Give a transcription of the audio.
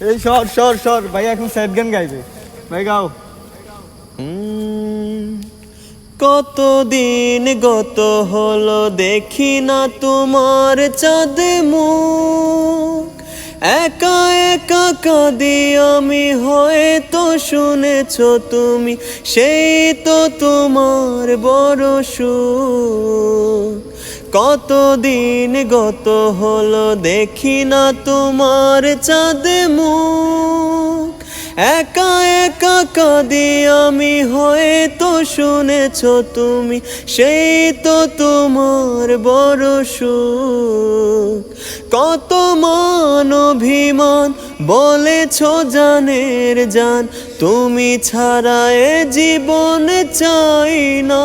এই সর সর সর। ভাই, এখন স্যাড গান গাইবে। ভাই, গাও। কতদিন গত হলো দেখি না তোমার চাঁদ মুখ। একা একা কাঁদি আমি, হয়তো শুনেছ তুমি, সেই তো তোমার বড় সুখ। কতদিন গত হলো দেখি না তোমার চাঁদ মুখ। একা একা কাঁদি আমি হয়তো শুনেছ তুমি, সেই তো তোমার বড় সুখ। কত মান অভিমান বলেছ জানের জান, তুমি ছাড়া এ জীবন চাই না।